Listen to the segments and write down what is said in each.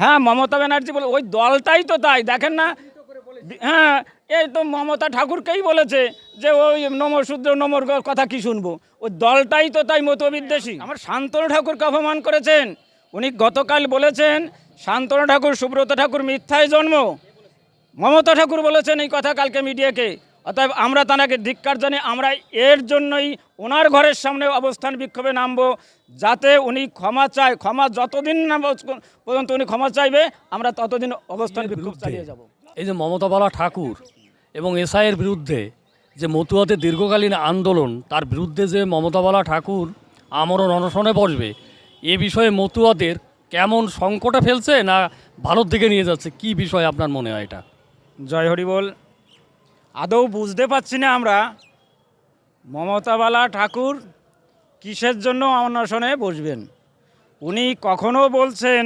হ্যাঁ মমতা ব্যানার্জি বলে ওই দলটাই তো তাই, দেখেন না? হ্যাঁ এই তো মমতা ঠাকুরকেই বলেছে যে ওই নমর শূদ্র নমর কথা কি শুনব? ওই দলটাই তো তাই মতবিদ্বেষী। আমার শান্তনু ঠাকুরকে অপমান করেছেন। উনি গতকাল বলেছেন, শান্তনু ঠাকুর, সুব্রত ঠাকুর মিথ্যায় জন্ম। মমতা ঠাকুর বলেছেন এই কথা কালকে মিডিয়াকে। অতএব আমরা তাকে ধিক্কার জানি আমরা এর জন্যই ওনার ঘরের সামনে অবস্থান বিক্ষোভে নামবো যাতে উনি ক্ষমা চায় ক্ষমা যতদিন না পর্যন্ত উনি ক্ষমা চাইবে আমরা ততদিন অবস্থান বিক্ষোভ চালিয়ে যাব। এই যে মমতাবালা ঠাকুর এবং এসআইয়ের বিরুদ্ধে যে মতুয়াতে দীর্ঘকালীন আন্দোলন তার বিরুদ্ধে যে মমতা মমতাবালা ঠাকুর আমরণ অনশনে বসবে এ বিষয়ে মতুয়াদের কেমন সংকটে ফেলছে না ভালোর দিকে নিয়ে যাচ্ছে? কি বিষয় আপনার মনে হয় এটা? জয় হরি বল আদৌ বুঝতে পারছি না আমরা। মমতাবালা ঠাকুর কিসের জন্য অনশনে বসবেন? উনি কখনো বলছেন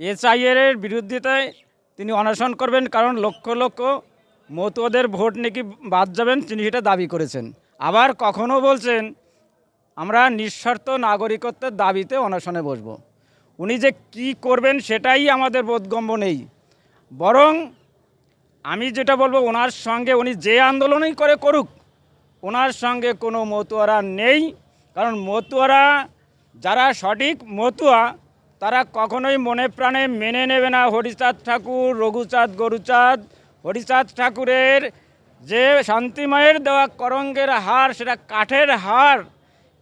এসআইয়ের বিরুদ্ধেতায় তিনি অনশন করবেন কারণ লক্ষ লক্ষ মতুয়াদের ভোট নাকি বাদ যাবেন তিনি সেটা দাবি করেছেন। আবার কখনো বলছেন, আমরা নিঃস্বার্থ নাগরিকত্বের দাবিতে অনশনে বসব। উনি যে কি করবেন সেটাই আমাদের বোধগম্য নেই। বরং আমি যেটা বলব, ওনার সঙ্গে উনি যে আন্দোলনই করে করুক, ওনার সঙ্গে কোনো মতুয়ারা নেই। কারণ মতুয়ারা, যারা সঠিক মতুয়া, তারা কখনোই মনে প্রাণে মেনে নেবে না। হরিচাঁদ ঠাকুর, রঘুচাঁদ, গরুচাঁদ, হরিচাঁদ ঠাকুরের যে শান্তিময়ের দেওয়া করঙ্গের হার, সেটা কাঠের হার,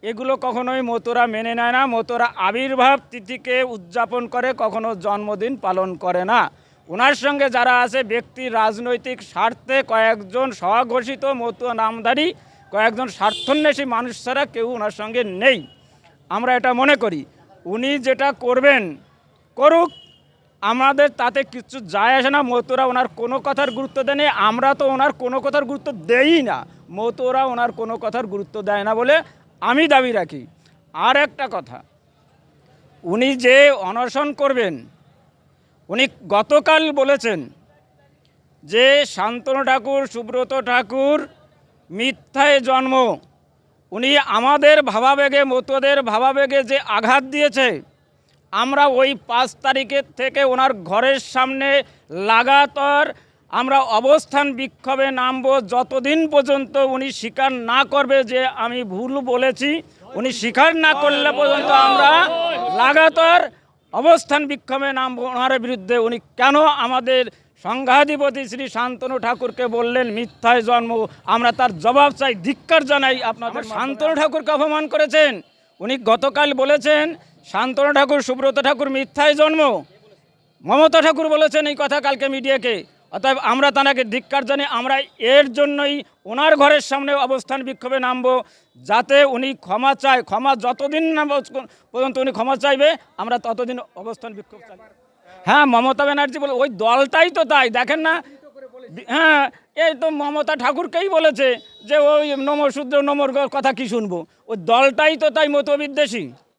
এগুলো কখনোই মতোরা মেনে নেয় না। মতোরা আবির্ভাব তিথিকে উদযাপন করে, কখনো জন্মদিন পালন করে না। ওনার সঙ্গে যারা আছে, ব্যক্তি রাজনৈতিক স্বার্থে কয়েকজন স্বঘোষিত মতুয়া নামধারী, কয়েকজন স্বার্থন্বেষী মানুষ ছাড়া কেউ ওনার সঙ্গে নেই। আমরা এটা মনে করি। উনি যেটা করবেন, করুক। আমাদের তাতে কিছু যায় আসে না। মতুরা ওনার কোনো কথার গুরুত্ব দেয়নি আমরা তো ওনার কোনো কথার গুরুত্ব দেই না। মতুরা ওনার কোনো কথার গুরুত্ব দেয় না বলে আমি দাবি রাখি। আর একটা কথা, উনি যে অনশন করবেন উনি গতকাল বলেছেন যে শান্তনু ঠাকুর, সুব্রত ঠাকুর মিথ্যায় জন্ম। উনি আমাদের ভাবাবেগে মতদের ভাবাবেগে যে আঘাত দিয়েছে, আমরা ওই পাঁচ তারিখের থেকে ওনার ঘরের সামনে লাগাতার আমরা অবস্থান বিক্ষোভে নামবো। যতদিন পর্যন্ত উনি স্বীকার না করবে যে আমি ভুল বলেছি, উনি স্বীকার না করলে পর্যন্ত আমরা লাগাতার অবস্থান বিক্ষোভে নাম ওনার বিরুদ্ধে। উনি কেন আমাদের সংঘাধিপতি শ্রী শান্তনু ঠাকুরকে বললেন মিথ্যায় জন্ম। আমরা তার জবাব চাই ধিক্কার জানাই আপনাদের শান্তনু ঠাকুরকে অপমান করেছেন। উনি গতকাল বলেছেন শান্তনু ঠাকুর সুব্রত ঠাকুর মিথ্যায় জন্ম। মমতা ঠাকুর বলেছেন এই কথা কালকে মিডিয়াকে। অতএব আমরা তাকে ধিক্কার জানি, আমরা এর জন্যই ওনার ঘরের সামনে অবস্থান বিক্ষোভে নামবো, যাতে উনি ক্ষমা চায়, ক্ষমা যতদিন না পর্যন্ত উনি ক্ষমা চাইবে, আমরা ততদিন অবস্থান বিক্ষোভ চাই। হ্যাঁ মমতা ব্যানার্জি বলে, ওই দলটাই তো তাই, দেখেন না? হ্যাঁ এই তো মমতা ঠাকুরকেই বলেছে যে ওই নমর শূদ্র নমর কথা কি শুনব? ওই দলটাই তো তাই মতবিদ্বেষী।